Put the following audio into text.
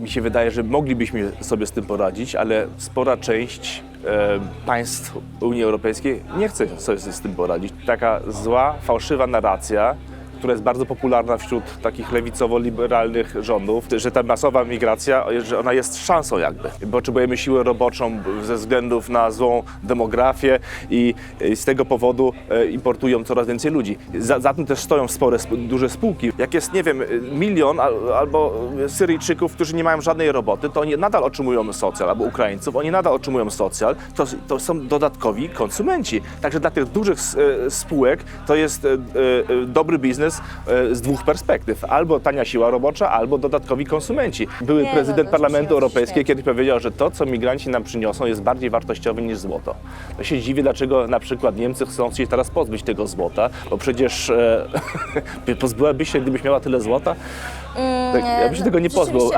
Mi się wydaje, że moglibyśmy sobie z tym poradzić, ale spora część e, państw Unii Europejskiej nie chce sobie z tym poradzić. Taka zła, fałszywa narracja, która jest bardzo popularna wśród takich lewicowo-liberalnych rządów, że ta masowa migracja, że ona jest szansą jakby. Potrzebujemy siłę roboczą ze względów na złą demografię i z tego powodu e, importują coraz więcej ludzi. Za, za tym też stoją spore, sp- duże spółki. Jak jest, nie wiem, milion al, albo Syryjczyków, którzy nie mają żadnej roboty, to oni nadal otrzymują socjal, albo Ukraińców, oni nadal otrzymują socjal, to, to są dodatkowi konsumenci. Także dla tych dużych e, spółek to jest e, dobry biznes e, z dwóch perspektyw. Albo tania siła robocza, albo dodatkowi konsumenci. Były Nie, no, prezydent to Parlamentu Europejskiego kiedyś powiedział, że to, co migranci nam przyniosą, jest bardziej wartościowe niż złoto. To się dziwię, dlaczego na przykład Niemcy chcą się teraz pozbyć tego złota, bo przecież e, pozbyłabyś się, gdybyś miała tyle złota? Tak, ja bym się tego nie pozbył.